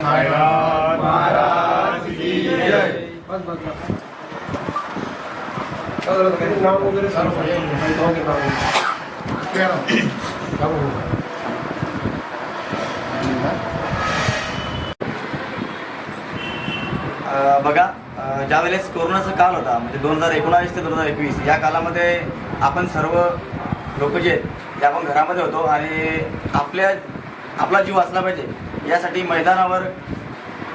नाव वगैरे बघा ज्यावेळेस कोरोनाचा काल होता म्हणजे दोन हजार एकोणावीस ते दोन हजार एकवीस या कालामध्ये आपण सर्व लोक जे आहेत ते आपण घरामध्ये होतो आणि आपल्या आपला जीव वाचला पाहिजे यासाठी मैदानावर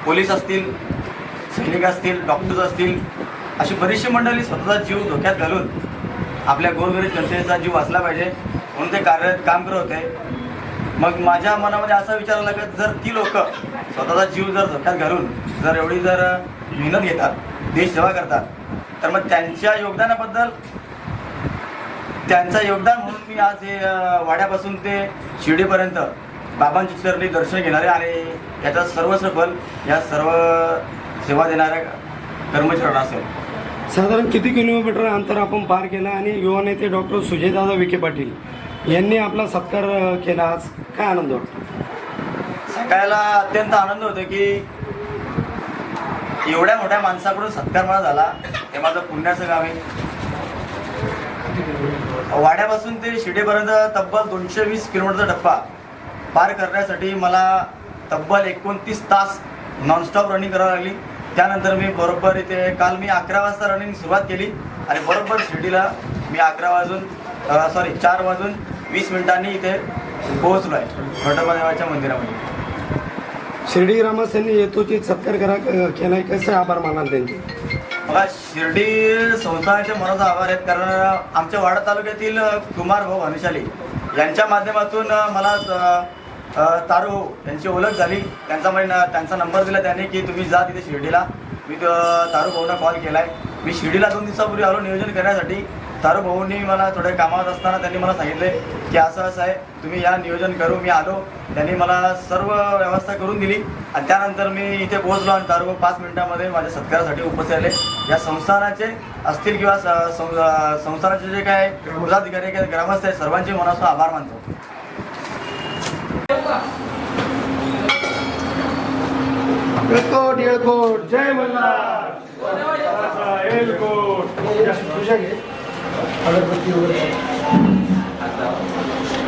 पोलीस असतील सैनिक असतील डॉक्टर्स असतील अशी बरीचशी मंडळी स्वतःचा जीव धोक्यात घालून आपल्या गोरगरीब जनतेचा जीव वाचला पाहिजे. म्हणून ते कार्यरत काम करत होते. मग माझ्या मनामध्ये असा विचार आला की जर ती लोक स्वतःचा जीव जर धोक्यात घालून जर एवढी जर मेहनत घेतात देश सेवा करतात तर मग त्यांच्या योगदानाबद्दल त्यांचं योगदान म्हणून मी आज हे वाड्यापासून ते शिर्डीपर्यंत बाबांची चरणी दर्शन घेणारे आणि याचा सर्वस्व फल या सर्व सेवा देणाऱ्या कर्मचाऱ्यांना असेल. साधारण किती किलोमीटर अंतर आपण पार केलं आणि युवा नेते डॉक्टर सुजयदादा विखे पाटील यांनी आपला सत्कार केला. आज काय आनंद वाटतो? सकाळला अत्यंत आनंद होतो की एवढ्या मोठ्या माणसाकडून सत्कार मला झाला. हे माझं पुण्याचं गाव आहे. वाड्यापासून ते शिर्डीपर्यंत तब्बल दोनशे वीस किलोमीटरचा टप्पा पार करण्यासाठी मला तब्बल एकोणतीस तास नॉनस्टॉप रनिंग करावी लागली. त्यानंतर मी बरोबर इथे काल मी अकरा वाजता रनिंग सुरुवात केली आणि बरोबर शिर्डीला मी अकरा वाजून सॉरी चार वाजून वीस मिनिटांनी इथे पोहोचलो आहे घटोबादेवाच्या मंदिरामध्ये. शिर्डी ग्रामस्थांनी येतोचित सत्कार करा अ, केलाय कसे आभार मानाल त्यांचे? मला शिर्डी संस्थानाचे मनाचा आभार आहेत कारण आमच्या वाडा तालुक्यातील कुमार भाऊ हनुशाली यांच्या माध्यमातून मला तारू यांची ओळख झाली. त्यांचा मला त्यांचा नंबर दिला त्याने की तुम्ही जा तिथे शिर्डीला. मी तारू भाऊना कॉल केलाय. मी शिर्डीला दोन दिवसापूर्वी आलो नियोजन करण्यासाठी. तारू भाऊंनी मला थोड्या कामात असताना त्यांनी मला सांगितले की असं असं आहे. तुम्ही या नियोजन करू. मी आलो. त्यांनी मला सर्व व्यवस्था करून दिली. आणि त्यानंतर मी इथे पोहोचलो आणि तारू भाऊ पाच मिनिटामध्ये माझ्या सत्कारासाठी उपस्थित आले या संस्थानाचे असतील किंवा संस्थानाचे जे काय पदाधिकारी ग्रामस्थ आहेत सर्वांचे मनापासून आभार मानतो. येळकोट येळकोट जय मल्हार एलकोट तुझ्या घे अगरबत्ती वगैरे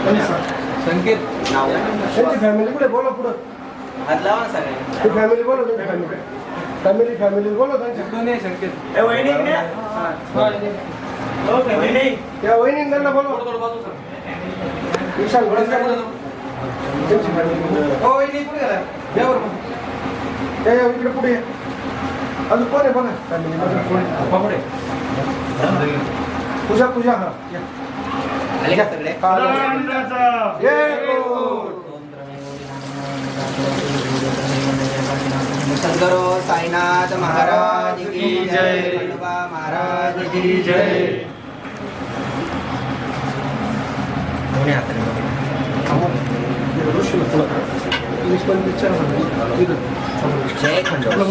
त्यांनी सांग. संकेत. नाव. त्यांची फॅमिली कुठे? बोला पुढं. हात लावा ना सगळे. ती फॅमिली बोला त्यांची फॅमिली फॅमिली फॅमिली बोला त्यांची. दोन्ही संकेत. ए, वहिनी इकडे या. वहिनी. त्या वहिनी. त्यांना बोलवा. विशाल घोडे त्यांची फॅमिली हो वहिनी कुठे गेला या बरोबर त्या या इकडे पुढे या. अजून कोण आहे बघा फॅमिली बापडे पूजा पूजा हा या. आले का सगळे सदानंदाचा येळकोट. सद्गुरु साईनाथ महाराज की जय खंडोबा महाराज की जय दोन्ही हाताने जय खंडोबा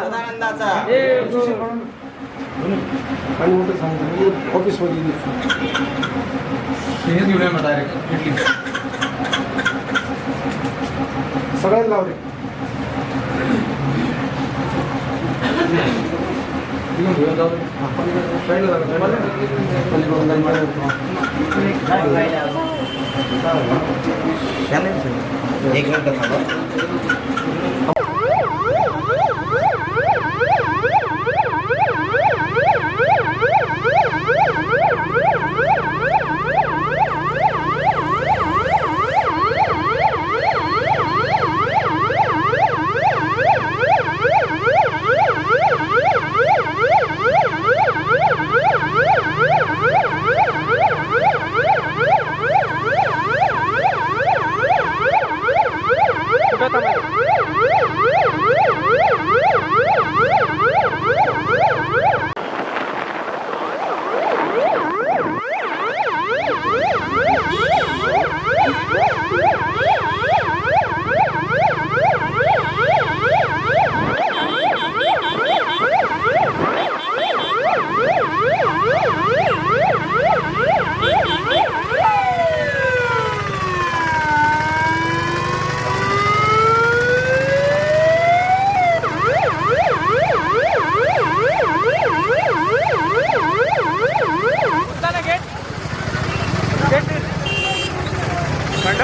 सदानंदाचा आणि मोठं सांगतो ऑफिसमध्ये हे। घेऊया ना डायरेक्ट इडली सगळ्यांना 三五啊两点一个个糖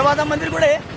देवाचं मंदिर कुठे आहे?